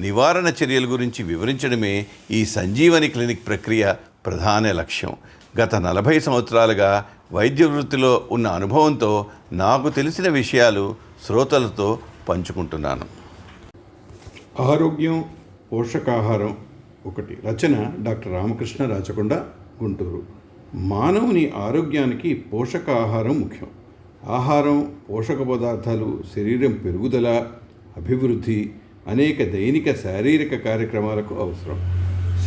నివారణ చర్యల గురించి వివరించడమే ఈ సంజీవని క్లినిక్ ప్రక్రియ ప్రధాన లక్ష్యం. గత నలభై సంవత్సరాలుగా వైద్య వృత్తిలో ఉన్న అనుభవంతో నాకు తెలిసిన విషయాలు శ్రోతలతో పంచుకుంటున్నాను. ఆరోగ్యం పోషకాహారం ఒకటి. రచన డాక్టర్ రామకృష్ణ రాచకొండ గుంటూరు. మానవుని ఆరోగ్యానికి పోషకాహారం ముఖ్యం. ఆహారం పోషక పదార్థాలు శరీరం పెరుగుదల అభివృద్ధి అనేక దైనిక శారీరక కార్యక్రమాలకు అవసరం.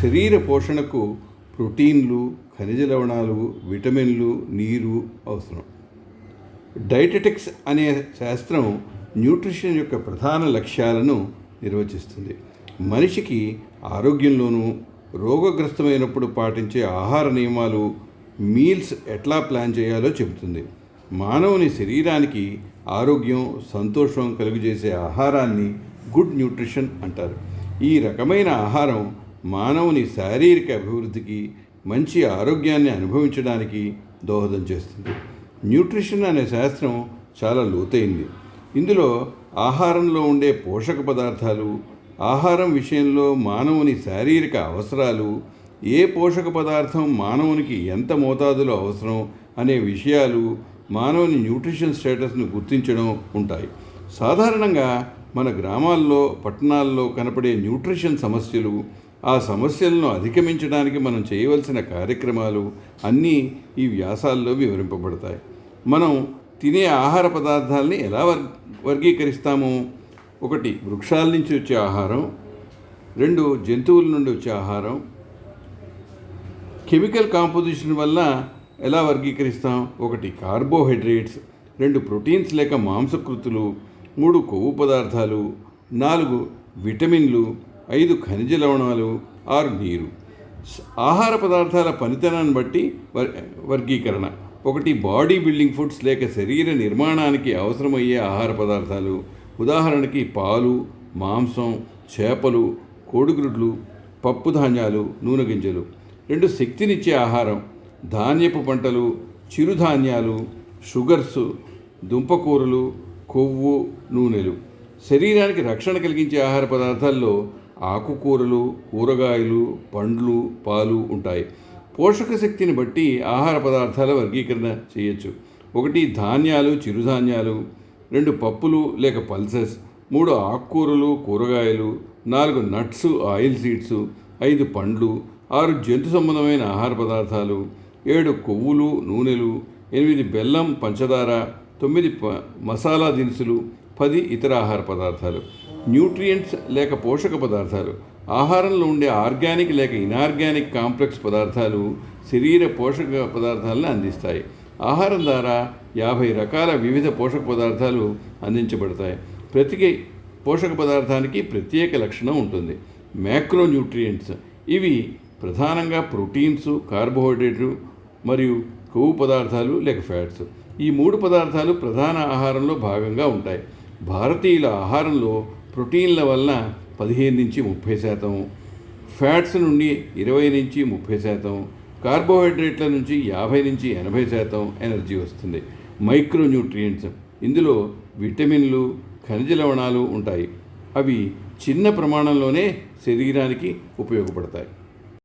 శరీర పోషణకు ప్రోటీన్లు ఖనిజ లవణాలు విటమిన్లు నీరు అవసరం. డైటెటిక్స్ అనే శాస్త్రం న్యూట్రిషన్ యొక్క ప్రధాన లక్ష్యాలను నిర్వచిస్తుంది. మనిషికి ఆరోగ్యంలోనూ రోగగ్రస్తమైనప్పుడు పాటించే ఆహార నియమాలు మీల్స్ ఎట్లా ప్లాన్ చేయాలో చెబుతుంది. మానవుని శరీరానికి ఆరోగ్యం సంతోషం కలుగజేసే ఆహారాన్ని గుడ్ న్యూట్రిషన్ అంటారు. ఈ రకమైన ఆహారం మానవుని శారీరక అభివృద్ధికి మంచి ఆరోగ్యాన్ని అనుభవించడానికి దోహదం చేస్తుంది. న్యూట్రిషన్ అనే శాస్త్రం చాలా లోతైంది. ఇందులో ఆహారంలో ఉండే పోషక పదార్థాలు ఆహారం విషయంలో మానవుని శారీరక అవసరాలు ఏ పోషక పదార్థం మానవునికి ఎంత మోతాదులో అవసరం అనే విషయాలు మానవుని న్యూట్రిషన్ స్టేటస్ను గుర్తించడం ఉంటాయి. సాధారణంగా మన గ్రామాల్లో పట్టణాల్లో కనపడే న్యూట్రిషన్ సమస్యలు ఆ సమస్యలను అధిగమించడానికి మనం చేయవలసిన కార్యక్రమాలు అన్నీ ఈ వ్యాసాల్లో వివరింపబడతాయి. మనం తినే ఆహార పదార్థాలని ఎలా వర్ వర్గీకరిస్తాము? ఒకటి వృక్షాల నుంచి వచ్చే ఆహారం. రెండు జంతువుల నుండి వచ్చే ఆహారం. కెమికల్ కాంపోజిషన్ వల్ల ఎలా వర్గీకరిస్తాం? ఒకటి కార్బోహైడ్రేట్స్. రెండు ప్రోటీన్స్ లేక మాంసకృతులు. మూడు కొవ్వు పదార్థాలు నాలుగు విటమిన్లు ఐదు ఖనిజ లవణాలు ఆరు నీరు. ఆహార పదార్థాల పనితనాన్ని బట్టి వర్ వర్గీకరణ. ఒకటి బాడీ బిల్డింగ్ ఫుడ్స్ లేక శరీర నిర్మాణానికి అవసరమయ్యే ఆహార పదార్థాలు. ఉదాహరణకి పాలు మాంసం చేపలు కోడిగుడ్లు పప్పు ధాన్యాలు నూనె గింజలు. రెండు శక్తినిచ్చే ఆహారం. ధాన్యపు పంటలు చిరుధాన్యాలు షుగర్స్ దుంపకూరలు కొవ్వు నూనెలు. శరీరానికి రక్షణ కలిగించే ఆహార పదార్థాల్లో ఆకుకూరలు కూరగాయలు పండ్లు పాలు ఉంటాయి. పోషక శక్తిని బట్టి ఆహార పదార్థాల వర్గీకరణ చేయొచ్చు. ఒకటి ధాన్యాలు చిరుధాన్యాలు రెండు పప్పులు లేక పల్సెస్ మూడు ఆకుకూరలు కూరగాయలు నాలుగు నట్స్ ఆయిల్ సీడ్స్ ఐదు పండ్లు ఆరు జంతు సంబంధమైన ఆహార పదార్థాలు ఏడు కొవ్వులు నూనెలు ఎనిమిది బెల్లం పంచదార తొమ్మిది ప మసాలా దినుసులు పది ఇతర ఆహార పదార్థాలు. న్యూట్రియంట్స్ లేక పోషక పదార్థాలు. ఆహారంలో ఉండే ఆర్గానిక్ లేక ఇనార్గానిక్ కాంప్లెక్స్ పదార్థాలు శరీర పోషక పదార్థాలను అందిస్తాయి. ఆహారం ద్వారా యాభై రకాల వివిధ పోషక పదార్థాలు అందించబడతాయి. ప్రతి పోషక పదార్థానికి ప్రత్యేక లక్షణం ఉంటుంది. మ్యాక్రో న్యూట్రియంట్స్ ఇవి ప్రధానంగా ప్రోటీన్స్ కార్బోహైడ్రేట్లు మరియు కొవ్వు పదార్థాలు లేక ఫ్యాట్స్. ఈ మూడు పదార్థాలు ప్రధాన ఆహారంలో భాగంగా ఉంటాయి. భారతీయుల ఆహారంలో ప్రోటీన్ల వలన పదిహేను నుంచి ముప్పై శాతం ఫ్యాట్స్ నుండి ఇరవై నుంచి ముప్పై శాతం కార్బోహైడ్రేట్ల నుంచి యాభై నుంచి ఎనభై శాతం ఎనర్జీ వస్తుంది. మైక్రో న్యూట్రియంట్స్ ఇందులో విటమిన్లు ఖనిజ లవణాలు ఉంటాయి. అవి చిన్న ప్రమాణంలోనే శరీరానికి ఉపయోగపడతాయి.